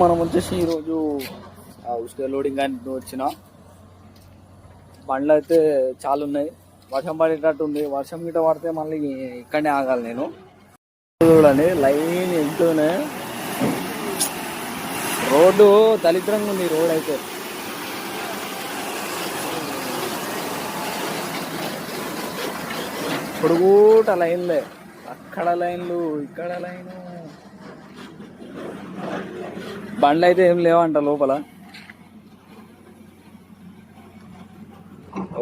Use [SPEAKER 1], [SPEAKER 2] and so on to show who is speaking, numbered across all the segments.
[SPEAKER 1] మనం వచ్చేసి ఈరోజు ఆ ఉసుక లోడింగ్ కానీ వచ్చిన. బండ్లు అయితే చాలా ఉన్నాయి. వర్షం పడేటట్టు ఉంది. వర్షం గిట్ట పడితే మళ్ళీ ఇక్కడనే ఆగాలి నేను. చూడండి లైన్ వెళ్తూనే రోడ్డు దళిద్రంగా ఉంది రోడ్ అయితే. పొడుగుట లైన్లే. అక్కడ లైన్లు ఇక్కడ లైను. బండ్లు అయితే ఏం లేవంట లోపల.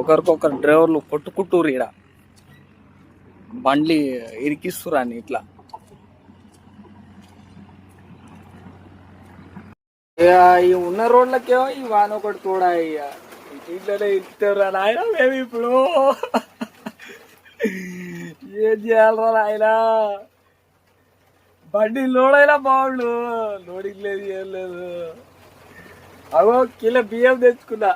[SPEAKER 1] ఒకరికొకరు డ్రైవర్లు కొట్టుకుంటూరు ఈడ. బండ్లు ఇరికిస్తురాని ఇట్లా. ఈ ఉన్న రోడ్లకేమో ఈ వాన ఒకటి తోడా ఇట్లనే ఇస్తారా నాయన మేము ఇప్పుడు. ఏం చేయాలరా నాయనా? బండి లోడ్ అయినా బాగుండు. లోడింగ్ లేదు ఏం లేదు. అగో కిలో బియ్యం తెచ్చుకున్నా.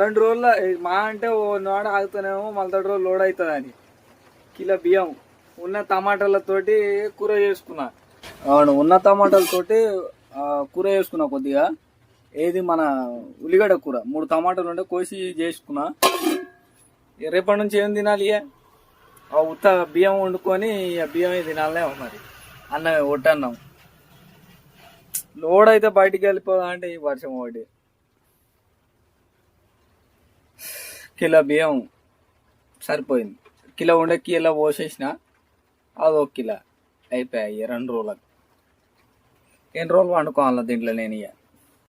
[SPEAKER 1] రెండు రోజుల మా అంటే ఓ నాడ ఆగుతానేమో మళ్ళీ రోజు లోడ్ అవుతుంది అని కిలో బియ్యం. ఉన్న టమాటాలతోటి కూర చేసుకున్నా. అవును ఉన్న టమాటాలతోటి కూర చేసుకున్నా కొద్దిగా. ఏది మన ఉల్లిగడ్డ కూర. మూడు టమాటాలు ఉంటే కోసి చేసుకున్నా. రేపటి నుంచి ఏం తినాలి ఆ ఉత్త బియ్యం వండుకొని ఇక బియ్యమే తినాలనే మరి. అన్నమే ఒట్టన్నాం. లోడ్ అయితే బయటికి వెళ్ళిపోదా అంటే ఈ వర్షం ఒకటి. కిలో బియ్యం సరిపోయింది. కిలో ఉండే కిలో పోసేసిన అది ఒక కిలో అయిపోయాయి రెండు రోజులకు. ఎన్ని రోజులు వండుకోవాలి దీంట్లో నేను ఇక